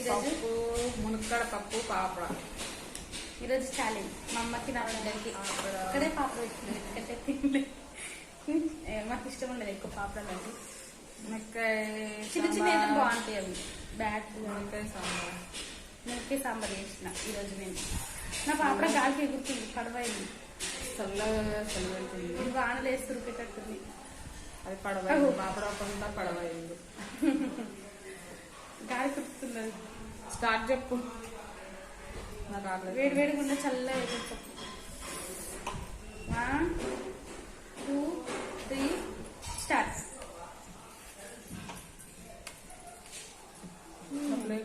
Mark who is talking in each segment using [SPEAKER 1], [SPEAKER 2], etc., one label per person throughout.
[SPEAKER 1] ఈరోజు
[SPEAKER 2] పప్పు మునక్కాడ పప్పు పాపడ.
[SPEAKER 1] ఈరోజు ఛాలెంజ్ మా అమ్మకి నా దగ్గరికి
[SPEAKER 2] పాపడ. ఇక్కడే
[SPEAKER 1] పాప పెట్టింది ఎందుకంటే ఏ, మాకు ఇష్టం ఉండదు ఎక్కువ పాపడలు అంటే.
[SPEAKER 2] మునక్కాయ చిన్న చిన్న.
[SPEAKER 1] బాగుంటాయి అవి. బ్యాట్ మునక్కాయ
[SPEAKER 2] సాంబార్.
[SPEAKER 1] మునక్కాయ సాంబార్ చేసిన ఈరోజు నేను. నా పాపడ గాలికి ఎగురుతుంది పడవైంది.
[SPEAKER 2] చల్లగా చల్లబెడుతుంది ఇది
[SPEAKER 1] వానలు వేసి
[SPEAKER 2] అది పడవ. పాపడ పడవ
[SPEAKER 1] గాలి కురుకుతున్నది
[SPEAKER 2] స్టార్ట్ చెప్పు. వేడి
[SPEAKER 1] వేడిగా ఉన్న చల్లగా కొంచెం వన్ టూ త్రీ స్టార్ట్. అట్లే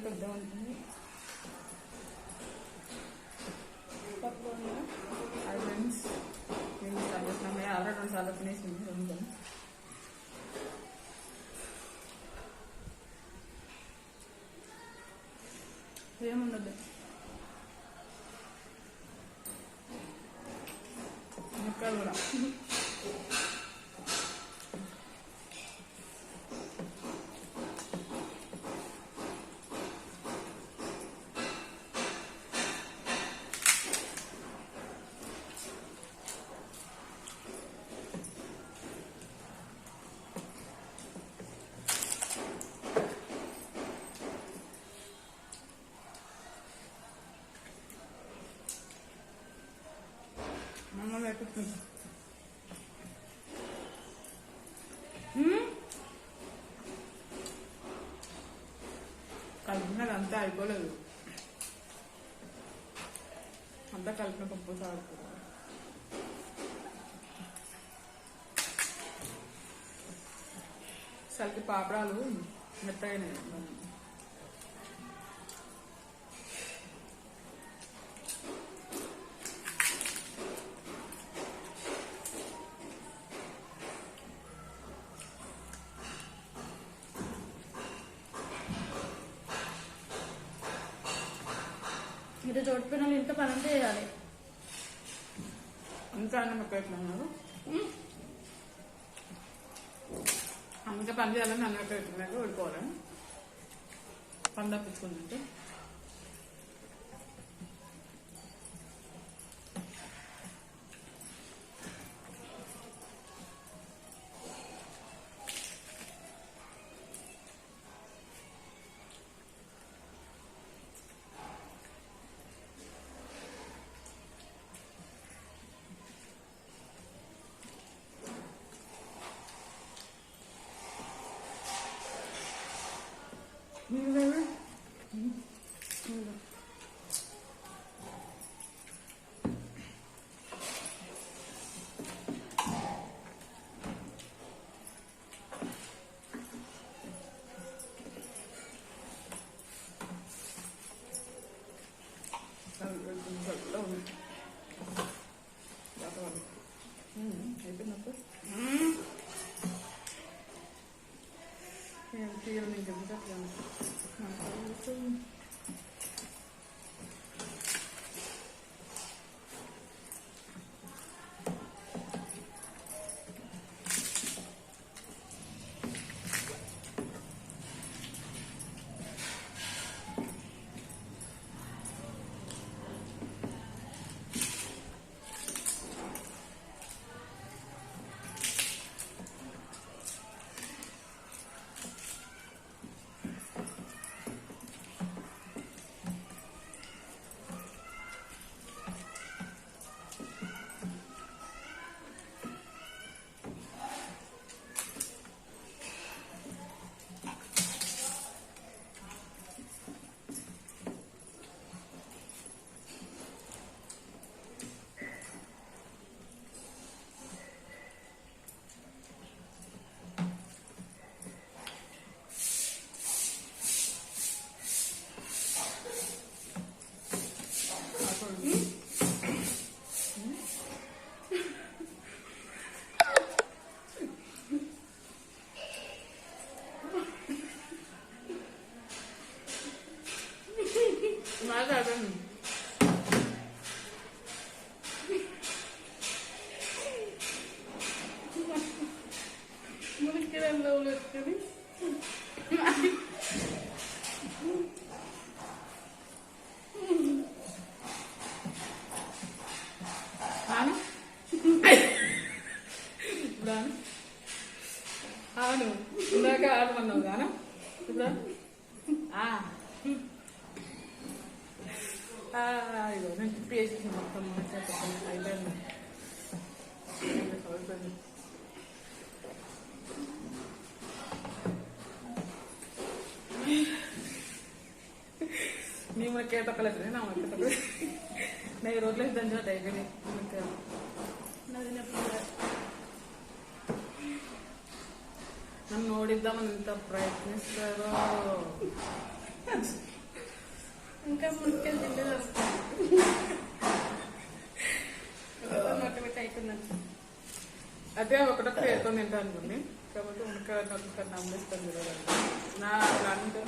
[SPEAKER 1] Eu ia mandar.
[SPEAKER 2] Não quero lá. కలిపినది అంతా అయిపోలేదు. అంతా కలిపిన పప్పు సాగుతుంది సరికి పాపడాలు మెత్తగానే
[SPEAKER 1] ఈరోజు ఓడిపోయిన వాళ్ళు ఇంత పని అంతా చేయాలి.
[SPEAKER 2] ఇంకా అన్నం ఎక్కువ ఎట్లా ఉన్నారు మ్మ్. అందుకే పని చేయాలని అన్నం ఎక్కువ ఓడిపోవాలి పని తప్పించుకుందంటే Yürüme Hèn tiêu mình dùng rất là nằm ở chung. 맞아, 좀.
[SPEAKER 1] 맛있게란다 올렸더니.
[SPEAKER 2] 아니? 불안? 아니, 내가 알만한 거 아나? 불안? 아. Ay, bueno, empiezo a matar mucho porque ahí ನೀವು ಮೊಳಕೆ ತಗೊಳ್ಳಿದ್ರೆ ನಾವು ಮೊಳಕೆ ತಗೊಳ್ಳಿ ನಾ ಇರೋದ್ಲೇ ಇದ್ದಂಜ ಡೈಗಡೆ ಮತ್ತೆ ನಾನು ನೋಡಿದ್ದ ಒಂದು ಪ್ರಯತ್ನಿಸ್ತಾರೋ
[SPEAKER 1] ఇంకా వస్తాను నొట్ట పెట్టి అవుతుందని
[SPEAKER 2] అదే ఒకటొక వేసుకొని తింటాను అనుకుంది. కాబట్టి ఉనక ఒక్కొక్కటి నమ్మేస్తాను నా అంటే